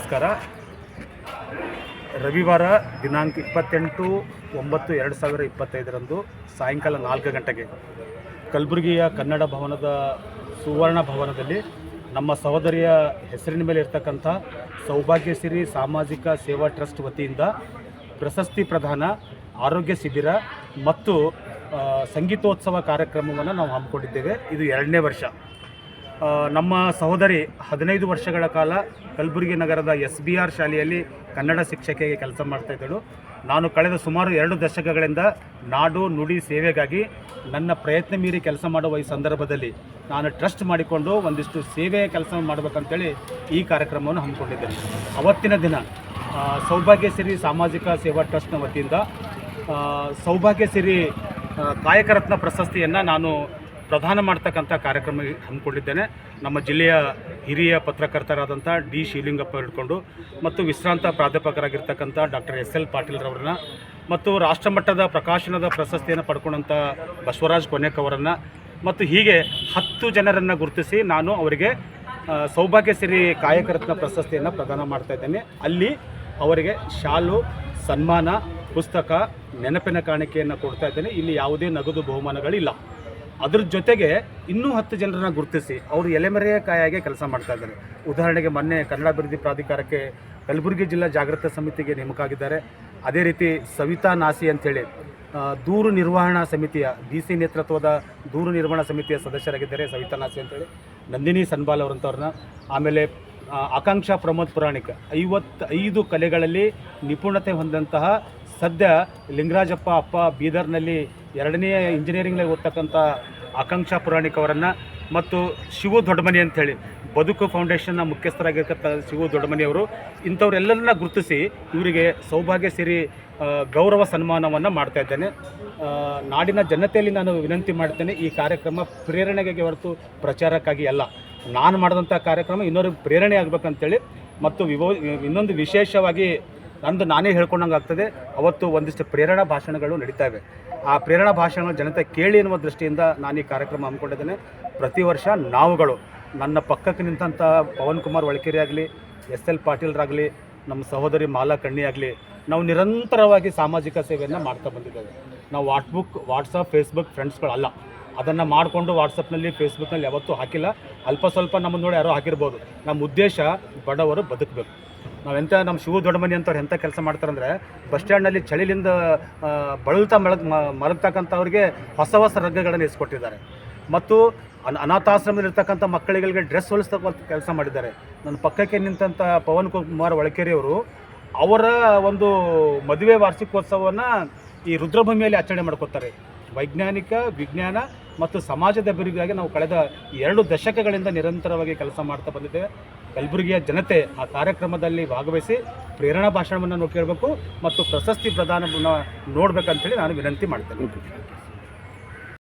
ನಮಸ್ಕಾರ. ರವಿವಾರ ದಿನಾಂಕ ಇಪ್ಪತ್ತೆಂಟು ಒಂಬತ್ತು ಎರಡು ಸಾವಿರ ಇಪ್ಪತ್ತೈದರಂದು ಸಾಯಂಕಾಲ ನಾಲ್ಕು ಗಂಟೆಗೆ ಕಲಬುರಗಿಯ ಕನ್ನಡ ಭವನದ ಸುವರ್ಣ ಭವನದಲ್ಲಿ ನಮ್ಮ ಸಹೋದರಿಯ ಹೆಸರಿನ ಮೇಲೆ ಇರ್ತಕ್ಕಂಥ ಸೌಭಾಗ್ಯಸಿರಿ ಸಾಮಾಜಿಕ ಸೇವಾ ಟ್ರಸ್ಟ್ ವತಿಯಿಂದ ಪ್ರಶಸ್ತಿ ಪ್ರದಾನ, ಆರೋಗ್ಯ ಶಿಬಿರ ಮತ್ತು ಸಂಗೀತೋತ್ಸವ ಕಾರ್ಯಕ್ರಮವನ್ನು ನಾವು ಹಮ್ಮಿಕೊಂಡಿದ್ದೇವೆ. ಇದು ಎರಡನೇ ವರ್ಷ. ನಮ್ಮ ಸಹೋದರಿ ಹದಿನೈದು ವರ್ಷಗಳ ಕಾಲ ಕಲಬುರಗಿ ನಗರದ ಎಸ್ ಬಿ ಆರ್ ಶಾಲೆಯಲ್ಲಿ ಕನ್ನಡ ಶಿಕ್ಷಕಿಯಾಗಿ ಕೆಲಸ ಮಾಡ್ತಾಯಿದ್ದಳು ನಾನು ಕಳೆದ ಸುಮಾರು ಎರಡು ದಶಕಗಳಿಂದ ನಾಡು ನುಡಿ ಸೇವೆಗಾಗಿ ನನ್ನ ಪ್ರಯತ್ನ ಮೀರಿ ಕೆಲಸ ಮಾಡುವ ಈ ಸಂದರ್ಭದಲ್ಲಿ ನಾನು ಟ್ರಸ್ಟ್ ಮಾಡಿಕೊಂಡು ಒಂದಿಷ್ಟು ಸೇವೆಯ ಕೆಲಸ ಮಾಡಬೇಕಂತೇಳಿ ಈ ಕಾರ್ಯಕ್ರಮವನ್ನು ಹಮ್ಮಿಕೊಂಡಿದ್ದೇನೆ. ಅವತ್ತಿನ ದಿನ ಸೌಭಾಗ್ಯ ಸಿರಿ ಸಾಮಾಜಿಕ ಸೇವಾ ಟ್ರಸ್ಟ್ನ ವತಿಯಿಂದ ಸೌಭಾಗ್ಯ ಸಿರಿ ಕಾಯಕರತ್ನ ಪ್ರಶಸ್ತಿಯನ್ನು ನಾನು ಪ್ರದಾನ ಮಾಡ್ತಕ್ಕಂಥ ಕಾರ್ಯಕ್ರಮ ಹಮ್ಮಿಕೊಂಡಿದ್ದೇನೆ. ನಮ್ಮ ಜಿಲ್ಲೆಯ ಹಿರಿಯ ಪತ್ರಕರ್ತರಾದಂಥ ಡಿ ಶಿವಲಿಂಗಪ್ಪ ಹಿಡ್ಕೊಂಡು ಮತ್ತು ವಿಶ್ರಾಂತ ಪ್ರಾಧ್ಯಾಪಕರಾಗಿರ್ತಕ್ಕಂಥ ಡಾಕ್ಟರ್ ಎಸ್ ಎಲ್ ಪಾಟೀಲ್ರವರನ್ನ ಮತ್ತು ರಾಷ್ಟ್ರಮಟ್ಟದ ಪ್ರಕಾಶನದ ಪ್ರಶಸ್ತಿಯನ್ನು ಪಡ್ಕೊಂಡಂಥ ಬಸವರಾಜ್ ಕೊನೆಕ್ ಅವರನ್ನು ಮತ್ತು ಹೀಗೆ ಹತ್ತು ಜನರನ್ನು ಗುರುತಿಸಿ ನಾನು ಅವರಿಗೆ ಸೌಭಾಗ್ಯ ಸಿರಿ ಕಾಯಕರತ್ನ ಪ್ರಶಸ್ತಿಯನ್ನು ಪ್ರದಾನ ಮಾಡ್ತಾ ಇದ್ದೇನೆ. ಅಲ್ಲಿ ಅವರಿಗೆ ಶಾಲು, ಸನ್ಮಾನ, ಪುಸ್ತಕ, ನೆನಪಿನ ಕಾಣಿಕೆಯನ್ನು ಕೊಡ್ತಾ ಇದ್ದೇನೆ. ಇಲ್ಲಿ ಯಾವುದೇ ನಗದು ಬಹುಮಾನಗಳಿಲ್ಲ. ಅದ್ರ ಜೊತೆಗೆ ಇನ್ನೂ ಹತ್ತು ಜನರನ್ನ ಗುರುತಿಸಿ ಅವರು ಎಲೆಮರೆಯ ಕಾಯಾಗೆ ಕೆಲಸ ಮಾಡ್ತಾ ಇದ್ದಾರೆ. ಉದಾಹರಣೆಗೆ ಮೊನ್ನೆ ಕನ್ನಡ ಅಭಿವೃದ್ಧಿ ಪ್ರಾಧಿಕಾರಕ್ಕೆ ಕಲಬುರಗಿ ಜಿಲ್ಲಾ ಜಾಗೃತ ಸಮಿತಿಗೆ ನೇಮಕ ಆಗಿದ್ದಾರೆ ಅದೇ ರೀತಿ ಸವಿತಾ ನಾಸಿ ಅಂಥೇಳಿ ದೂರು ನಿರ್ವಹಣಾ ಸಮಿತಿಯ, ಡಿ ಸಿ ನೇತೃತ್ವದ ದೂರು ನಿರ್ವಹಣಾ ಸಮಿತಿಯ ಸದಸ್ಯರಾಗಿದ್ದಾರೆ ಸವಿತಾ ನಾಸಿ ಅಂತೇಳಿ ನಂದಿನಿ ಸನ್ಬಾಲ್ ಅವರಂಥವ್ರನ್ನ ಆಮೇಲೆ ಆಕಾಂಕ್ಷಾ ಪ್ರಮೋದ್ ಪುರಾಣಿಕ, ಐವತ್ತೈದು ಕಲೆಗಳಲ್ಲಿ ನಿಪುಣತೆ ಹೊಂದಂತಹ ಸದ್ಯ ಲಿಂಗರಾಜಪ್ಪ ಅಪ್ಪ ಬೀದರ್ನಲ್ಲಿ ಎರಡನೇ ಇಂಜಿನಿಯರಿಂಗ್ನಲ್ಲಿ ಓದ್ತಕ್ಕಂಥ ಆಕಾಂಕ್ಷಾ ಪುರಾಣಿಕ್ ಅವರನ್ನು ಮತ್ತು ಶಿವು ದೊಡ್ಡಮನಿ ಅಂಥೇಳಿ, ಬದುಕು ಫೌಂಡೇಶನ್ನ ಮುಖ್ಯಸ್ಥರಾಗಿರ್ತಕ್ಕಂಥ ಶಿವು ದೊಡ್ಡಮನಿಯವರು ಇಂಥವರೆಲ್ಲರನ್ನ ಗುರುತಿಸಿ ಇವರಿಗೆ ಸೌಭಾಗ್ಯ ಸೇರಿ ಗೌರವ ಸನ್ಮಾನವನ್ನು ಮಾಡ್ತಾ ಇದ್ದೇನೆ. ನಾಡಿನ ಜನತೆಯಲ್ಲಿ ನಾನು ವಿನಂತಿ ಮಾಡ್ತೇನೆ, ಈ ಕಾರ್ಯಕ್ರಮ ಪ್ರೇರಣೆಗೆ ಹೊರತು ಪ್ರಚಾರಕ್ಕಾಗಿ ಅಲ್ಲ. ನಾನು ಮಾಡಿದಂಥ ಕಾರ್ಯಕ್ರಮ ಇನ್ನೊರಿಗೆ ಪ್ರೇರಣೆ ಆಗಬೇಕಂತೇಳಿ ಮತ್ತು ವಿವೋ, ಇನ್ನೊಂದು ವಿಶೇಷವಾಗಿ ನಂದು ನಾನೇ ಹೇಳ್ಕೊಂಡಂಗೆ ಆಗ್ತದೆ ಅವತ್ತು ಒಂದಿಷ್ಟು ಪ್ರೇರಣಾ ಭಾಷಣಗಳು ನಡೀತಾ ಇವೆ. ಆ ಪ್ರೇರಣಾ ಭಾಷಣವನ್ನು ಜನತೆ ಕೇಳಿ ಎನ್ನುವ ದೃಷ್ಟಿಯಿಂದ ನಾನು ಈ ಕಾರ್ಯಕ್ರಮ ಹಮ್ಮಿಕೊಂಡಿದ್ದೇನೆ. ಪ್ರತಿ ವರ್ಷ ನಾವುಗಳು, ನನ್ನ ಪಕ್ಕಕ್ಕೆ ನಿಂತಂಥ ಪವನ್ ಕುಮಾರ್ ಒಳಕೆರೆ ಆಗಲಿ, ಎಸ್ ಎಲ್ ಪಾಟೀಲ್ರಾಗಲಿ ನಮ್ಮ ಸಹೋದರಿ ಮಾಲಾ ಕಣ್ಣಿ ಆಗಲಿ, ನಾವು ನಿರಂತರವಾಗಿ ಸಾಮಾಜಿಕ ಸೇವೆಯನ್ನು ಮಾಡ್ತಾ ಬಂದಿದ್ದೇವೆ. ನಾವು ವಾಟ್ಬುಕ್, ವಾಟ್ಸಪ್, ಫೇಸ್ಬುಕ್ ಫ್ರೆಂಡ್ಸ್ಗಳಲ್ಲ. ಅದನ್ನು ಮಾಡಿಕೊಂಡು ವಾಟ್ಸಪ್ನಲ್ಲಿ, ಫೇಸ್ಬುಕ್ನಲ್ಲಿ ಯಾವತ್ತೂ ಹಾಕಿಲ್ಲ. ಅಲ್ಪ ಸ್ವಲ್ಪ ನಮ್ಮನ್ನು ನೋಡಿ ಯಾರೋ ಹಾಕಿರ್ಬೋದು. ನಮ್ಮ ಉದ್ದೇಶ ಬಡವರು ಬದುಕಬೇಕು. ನಾವೆಂಥ ನಮ್ಮ ಶಿವ ದೊಡ್ಡಮನಿ ಅಂತವ್ರು ಎಂಥ ಕೆಲಸ ಮಾಡ್ತಾರಂದ್ರೆ ಬಸ್ ಸ್ಟ್ಯಾಂಡ್ನಲ್ಲಿ ಚಳಿಲಿಂದ ಬಳಲ್ತಾ ಮಳಗ್ ಮಲಗ್ತಕ್ಕಂಥವ್ರಿಗೆ ಹೊಸ ಹೊಸ ರಗ್ಗಗಳನ್ನು ಇಸ್ಕೊಟ್ಟಿದ್ದಾರೆ. ಮತ್ತು ಅನ, ಅನಾಥಾಶ್ರಮದಲ್ಲಿರ್ತಕ್ಕಂಥ ಮಕ್ಕಳಿಗಳಿಗೆ ಡ್ರೆಸ್ ಹೊಲಿಸ್ತಕ್ಕಂಥ ಕೆಲಸ ಮಾಡಿದ್ದಾರೆ. ನನ್ನ ಪಕ್ಕಕ್ಕೆ ನಿಂತಂಥ ಪವನ್ ಕುಮಾರ್ ಒಳಕೆರೆಯವರು ಅವರ ಒಂದು ಮದುವೆ ವಾರ್ಷಿಕೋತ್ಸವವನ್ನು ಈ ರುದ್ರಭೂಮಿಯಲ್ಲಿ ಆಚರಣೆ ಮಾಡ್ಕೋತಾರೆ. ವೈಜ್ಞಾನಿಕ, ವಿಜ್ಞಾನ ಮತ್ತು ಸಮಾಜದ ಅಭಿವೃದ್ಧಿಯಾಗಿ ನಾವು ಕಳೆದ ಎರಡು ದಶಕಗಳಿಂದ ನಿರಂತರವಾಗಿ ಕೆಲಸ ಮಾಡ್ತಾ ಬಂದಿದ್ದೇವೆ. ಕಲಬುರಗಿಯ ಜನತೆ ಆ ಕಾರ್ಯಕ್ರಮದಲ್ಲಿ ಭಾಗವಹಿಸಿ ಪ್ರೇರಣಾ ಭಾಷಣವನ್ನು ನಾವು ಕೇಳಬೇಕು ಮತ್ತು ಪ್ರಶಸ್ತಿ ಪ್ರದಾನವನ್ನು ನೋಡಬೇಕಂತೇಳಿ ನಾನು ವಿನಂತಿ ಮಾಡ್ತೇನೆ.